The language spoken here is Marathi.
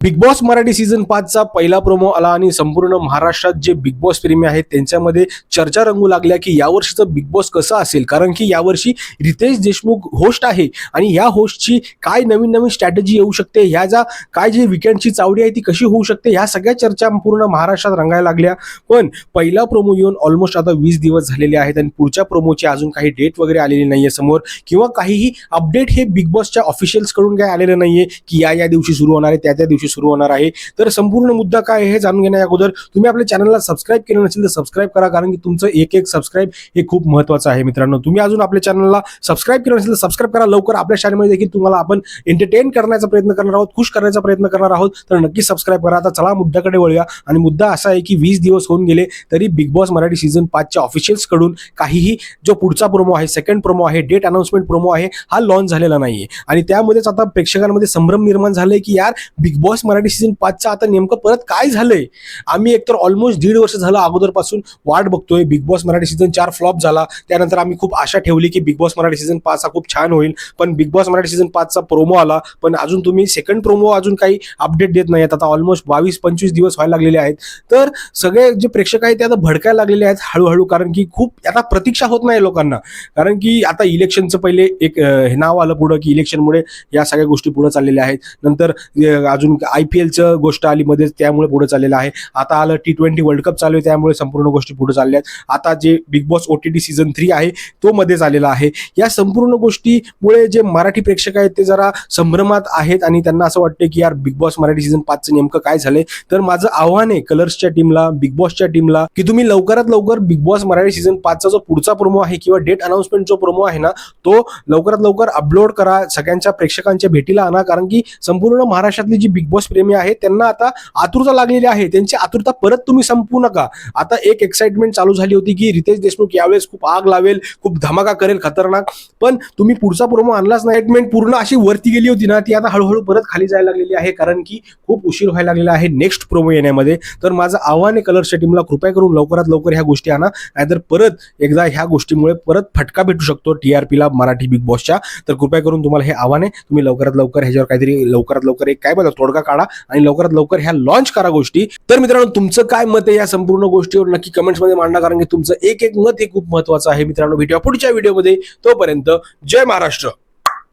बिग बॉस मराठी सीझन पाचचा पहिला प्रोमो आला आणि संपूर्ण महाराष्ट्रात जे बिग बॉस प्रेमी आहेत त्यांच्यामध्ये चर्चा रंगू लागल्या की यावर्षीचं बिग बॉस कसं असेल? कारण की यावर्षी रितेश देशमुख होस्ट आहे आणि या होस्टची काय नवीन नवीन स्ट्रॅटेजी येऊ शकते? ह्या ज्या काय जी विकेंडची चावडी आहे ती कशी होऊ शकते? ह्या सगळ्या चर्चा पूर्ण महाराष्ट्रात रंगायला लागल्या. पण पहिला प्रोमो येऊन ऑलमोस्ट आता वीस दिवस झालेले आहेत आणि पुढच्या प्रोमोची अजून काही डेट वगैरे आलेली नाहीये समोर. किंवा काहीही अपडेट हे बिग बॉसच्या ऑफिशियल्सकडून आलेलं नाहीये की या या दिवशी सुरू होणार आहे त्या त्या दिवशी सुरू होणार आहे. तर संपूर्ण मुद्दा काय हे जाणून घेण्या अगोदर तुम्ही आपल्या चॅनलला सबस्क्राईब केलं नसेल तर सबस्क्राईब करा कारण की तुमचं एक एक सबस्क्राईब हे खूप महत्वाचं आहे मित्रांनो. तुम्ही अजून आपल्या चॅनलला सबस्क्राईब केलं नसेल तर सबस्क्राईब करा. लवकर आपल्या चॅनलमध्ये देखील तुम्हाला आपण एंटरटेन करण्याचा प्रयत्न करणार आहोत खुश करण्याचा प्रयत्न करणार आहोत. तर नक्की सबस्क्राईब करा. आता चला मुद्द्याकडे वळूया. आणि मुद्दा असा आहे की वीस दिवस होऊन गेले तरी बिग बॉस मराठी सीझन पाचच्या ऑफिशियल्सकडून काहीही जो पुढचा प्रोमो आहे सेकंड प्रोमो आहे डेट अनाउन्समेंट प्रोमो आहे हा लॉन्च झालेला नाहीये. आणि त्यामध्येच आता प्रेक्षकांमध्ये संभ्रम निर्माण झालंय की यार बिग बॉस मराठी सीझन पाचचा आता नेमकं परत काय झालंय? आम्ही एकतर ऑलमोस्ट दीड वर्ष झालं अगोदरपासून वाट बघतोय. बिग बॉस मराठी सीझन चार फ्लॉप झाला. त्यानंतर आम्ही खूप आशा ठेवली की बिग बॉस मराठी सीझन पाच हा खूप छान होईल. पण बिग बॉस मराठी सीझन पाचचा प्रोमो आला. पण अजून तुम्ही सेकंड प्रोमो अजून काही अपडेट देत नाही आता ऑलमोस्ट बावीस पंचवीस दिवस व्हायला लागलेले आहेत. तर सगळे जे प्रेक्षक आहेत ते आता भडकायला लागलेले आहेत हळूहळू. कारण की खूप आता प्रतीक्षा होत नाही लोकांना. कारण की आता इलेक्शनचं पहिले एक हे नाव आलं पुढं की इलेक्शनमुळे या सगळ्या गोष्टी पुढे चाललेल्या आहेत. नंतर अजून आय पी एलचं गोष्ट आली मध्ये त्यामुळे पुढे चाललेलं आहे. आता आलं टी ट्वेंटी वर्ल्ड कप चालू आहे त्यामुळे संपूर्ण गोष्टी पुढे चालल्या आहेत. आता जे Bigg Boss O T T season three आहे तो मध्ये झालेला आहे. या संपूर्ण गोष्टीमुळे जे मराठी प्रेक्षक आहेत ते जरा संभ्रमात आहेत आणि त्यांना असं वाटतं की यार बिग बॉस मराठी सीझन पाचचं नेमकं काय झालंय? तर माझं आव्हान आहे कलर्सच्या टीमला बिग बॉसच्या टीमला की तुम्ही लवकरात लवकर बिग बॉस मराठी सीझन पाचचा जो पुढचा प्रोमो आहे किंवा डेट अनाउन्समेंट जो प्रोमो आहे ना तो लवकरात लवकर अपलोड करा सगळ्यांच्या प्रेक्षकांच्या भेटीला आणा. कारण की संपूर्ण महाराष्ट्रातली जी बिग बॉस प्रेमी आहेत त्यांना आता आतुरता लागलेली आहे. त्यांची आतुरता परत तुम्ही संपू नका. आता एक एक्साइटमेंट चालू झाली होती की रितेश देशमुख यावेळेस खूप आग लावेल खूप धमाका करेल खतरनाक. पण तुम्ही पुढचा प्रोमो आणलाच नाही. एक्साइटमेंट पूर्ण अशी वरती गेली होती ना ती आता हळूहळू परत खाली जायला लागलेली आहे. कारण की खूप उशीर व्हायला लागलेला आहे नेक्स्ट प्रोमो येण्यामध्ये. तर माझं आव्हान आहे कलर्सच्या टीमला कृपया करून लवकरात लवकर ह्या गोष्टी आणा. नाहीतर परत एकदा ह्या गोष्टीमुळे परत फटका भेटू शकतो टीआरपीला मराठी बिग बॉसच्या तर कृपया करून तुम्हाला हे आव्हान आहे. तुम्ही लवकरात लवकर ह्याच्यावर काहीतरी लवकरात लवकर एक काय बघा तोडगा काढा आणि लवकरात लवकर ह्या लॉन्च करा गोष्टी. तर मित्रांनो तुमचं काय मत आहे या संपूर्ण गोष्टीवर नक्की कमेंट्समध्ये मांडा कारण की तुमचं एक एक मत हे खूप महत्वाचं आहे मित्रांनो भेटूया पुढच्या व्हिडिओमध्ये तोपर्यंत जय महाराष्ट्र.